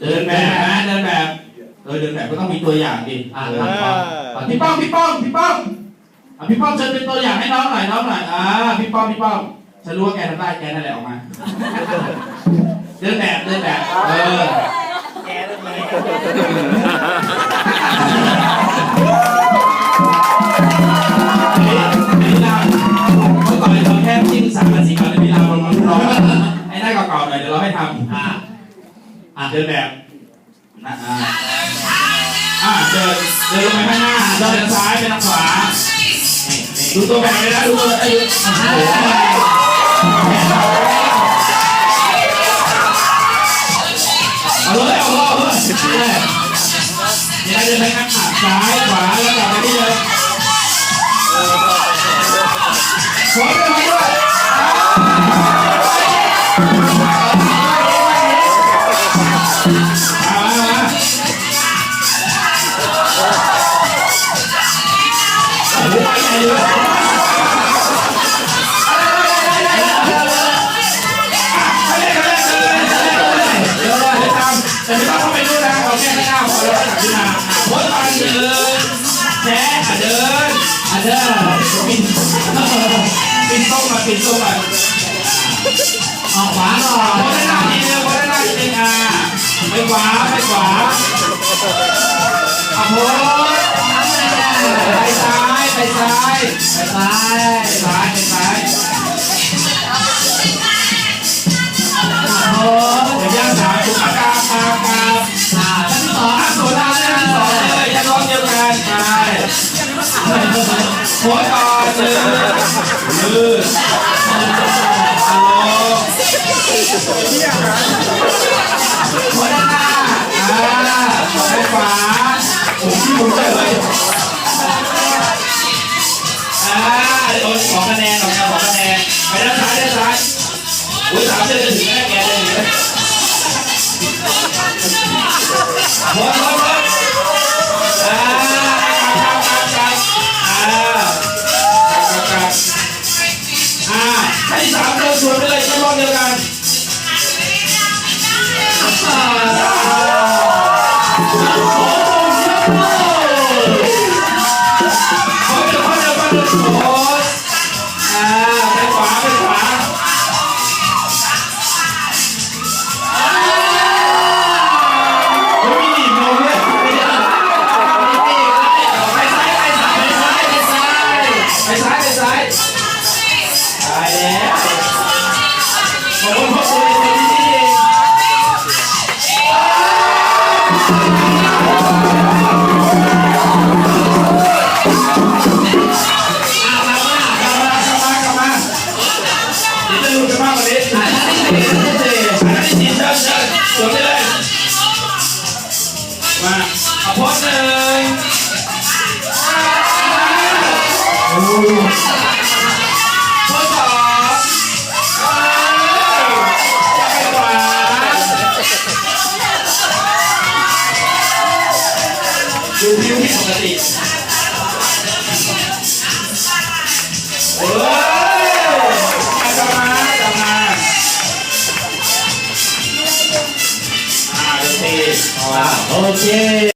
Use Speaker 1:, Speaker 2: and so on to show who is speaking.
Speaker 1: เดินแบบนะเดินแบบเออเดินแบบก็ต้องมีตัวอย่างดิ
Speaker 2: อ่า
Speaker 1: เอ
Speaker 2: ค
Speaker 1: อ
Speaker 2: รับ
Speaker 1: อะพี่ป้อมพี่ป้อมพี่ป้อมอะพี่ป้อมเชิญเป็นตัวอย่างให้น้องหน่อยน้องหน่อยอ่าพี่ป้อมพี่ป้อมฉันรู้ว่าแกทำได้แกนั่นแหละออกมา เดินแบบเดินแบบเออ
Speaker 2: แกเรื่องนี้
Speaker 1: ลีลาเมื่อก่อนเราแค่จิ้มสามนาทีก่อนลีลาบนมันร้องไอ้หน้าเก่าๆหน่อยเดี๋ยวเราให้ทำ
Speaker 2: อ่า
Speaker 1: อะเดินแบบนะอ่าอ่าเดินเดินลงไปข้างหน้าเดินซ้ายไปทางขวาดูตัวแบบเลยนะดูตัวไอ้ยโอ้โหเอาเลยเอาเลยเอาเลยนี่นะเดินไปข้างซ้ายขวาแล้วกลับมาที่เดิมขอไปด้วย อแล้วก็กลับขึ้นมาโพสต์ก่อนเดินแชะอะเดินอะเดินปิดปิดส้มมาปิดส้มมา
Speaker 2: ออกขวาก่อน
Speaker 1: โพสต์ด้หน้าทีนึงโพสต์ด้หน้าทีนึงอะไปขวาไปขวาอะโพส ไปไป
Speaker 2: ไป
Speaker 1: ไปไป
Speaker 2: โอ้
Speaker 1: เดี๋ยวย่างสามถูกอากาคากา
Speaker 2: อ่าท่านที่สอง
Speaker 1: อะโซดาเลยที่สองเลยยังร้องเดียวกันไปโพสต์ก่อนหนึ่ง หมดหมดหมดอ่ากลับกลับกลับอ่ากลับกลับอ่าให้สามเดินสวนไปเลยรอบเดียวกันขอเดี๋ยวขอเดี๋ยวขอเดี๋ยวโอ้ยอ่าไปขวาไปขวา ตายแล้วขอบคุณพ่อคุณในที่นี่เองอะกลับมาเอา
Speaker 2: ท่านที่สี่ท่านที่สี่
Speaker 1: อันนี้สี่เชิญเชิญสวมไปเลย ดูวิวที่ปกติโอ้ยกลับมากลับมาอ่าดูสิ
Speaker 2: โอเค